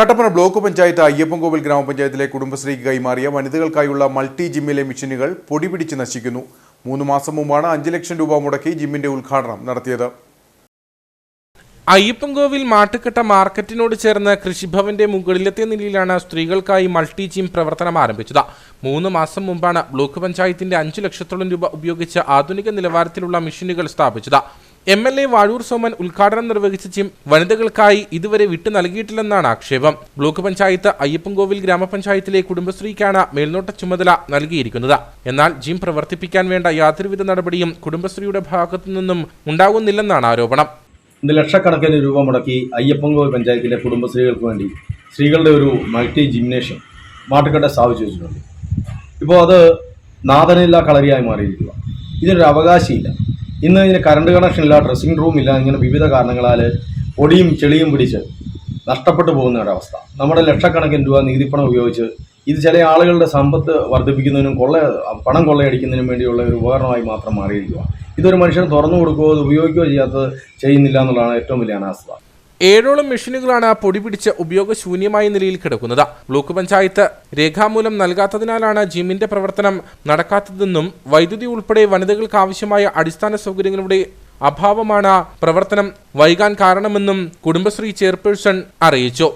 Kattappana block panchayat Ayyappancoil ഗ്രാമപഞ്ചായത്തിലെ കുടുംബശ്രീക്ക് കൈമാറിയ വനിതകൾക്കായുള്ള multi ജിമ്മിലെ മെഷീനുകൾ പൊടിപിടിച്ച് നശിക്കുന്നു. മൂന്ന് മാസം മുമ്പാണ് അഞ്ച് ലക്ഷം രൂപ മുടക്കി ജിമ്മിന്റെ ഉദ്ഘാടനം നടത്തിയത്. അയ്യപ്പൻകോവിൽ മാട്ടുക്കട്ട മാർക്കറ്റിനോട് ചേർന്ന് കൃഷിഭവന്റെ മുകളിലത്തെ നിലയിലാണ് സ്ത്രീകൾക്കായി മൾട്ടി ജിം പ്രവർത്തനം ആരംഭിച്ചത്. മൂന്ന് മാസം മുമ്പാണ് ബ്ലോക്ക് പഞ്ചായത്തിന്റെ അഞ്ചു ലക്ഷത്തോളം രൂപ ഉപയോഗിച്ച് ആധുനിക നിലവാരത്തിലുള്ള മെഷീനുകൾ സ്ഥാപിച്ചത്. M L A Vazhoor Soman ഉദ്ഘാടനം നിർവഹിച്ച വനിതകൾക്കായി ഇതുവരെ വിട്ടു നൽകിയിട്ടില്ലെന്നാണ് ആക്ഷേപം. ബ്ലോക്ക് പഞ്ചായത്ത് അയ്യപ്പൻകോവിൽ ഗ്രാമപഞ്ചായത്തിലെ കുടുംബശ്രീക്കാണ് മേൽനോട്ട ചുമതല നൽകിയിരിക്കുന്നത്. എന്നാൽ ജിം പ്രവർത്തിപ്പിക്കാൻ വേണ്ട യാതൊരുവിധ നടപടിയും കുടുംബശ്രീയുടെ ഭാഗത്തു നിന്നും ഉണ്ടാകുന്നില്ലെന്നാണ് ആരോപണം. ഇന്ന് ലക്ഷക്കണക്കിന് രൂപ മുടക്കി അയ്യപ്പൻകോവിൽ പഞ്ചായത്തിലെ കുടുംബശ്രീകൾക്ക് വേണ്ടി സ്ത്രീകളുടെ ഒരു മൾട്ടി ജിംനേഷ്യം മാട്ടുക്കട്ട സ്ഥാപിച്ചു വെച്ചിട്ടുണ്ട്. ഇപ്പോൾ അത് നാദനില്ല കളരിയായി മാറിയിരിക്കുക ഇതിനൊരു അവകാശമില്ല ഇന്ന് ഇതിന് കറണ്ട് കണക്ഷൻ ഇല്ല ഡ്രസ്സിംഗ് റൂം ഇല്ല ഇങ്ങനെ വിവിധ കാരണങ്ങളാൽ പൊടിയും ചെളിയും പിടിച്ച് നഷ്ടപ്പെട്ടു പോകുന്ന ഒരവസ്ഥ നമ്മുടെ ലക്ഷക്കണക്കിന് രൂപ നികുതിപ്പണം ഉപയോഗിച്ച് ഇത് ചില ആളുകളുടെ സമ്പത്ത് വർദ്ധിപ്പിക്കുന്നതിനും കൊള്ള പണം കൊള്ളയടിക്കുന്നതിനും വേണ്ടിയുള്ള ഒരു ഉപകരണമായി മാത്രം മാറിയിരിക്കുക ഇതൊരു മനുഷ്യൻ തുറന്നു കൊടുക്കുകയോ ഉപയോഗിക്കുകയോ ചെയ്യാത്തത് ചെയ്യുന്നില്ല എന്നുള്ളതാണ് ഏറ്റവും വലിയ അനാസ്ഥ. ഏഴോളം മെഷീനുകളാണ് പൊടി പിടിച്ച് ഉപയോഗശൂന്യമായ നിലയിൽ കിടക്കുന്നത്. ബ്ലോക്ക് പഞ്ചായത്ത് രേഖാമൂലം നൽകാത്തതിനാലാണ് ജിമ്മിന്റെ പ്രവർത്തനം നടക്കാത്തതെന്നും വൈദ്യുതി ഉൾപ്പെടെ വനിതകൾക്ക് ആവശ്യമായ അടിസ്ഥാന സൗകര്യങ്ങളുടെ അഭാവമാണ് പ്രവർത്തനം വൈകാൻ കാരണമെന്നും കുടുംബശ്രീ ചെയർപേഴ്സൺ അറിയിച്ചു.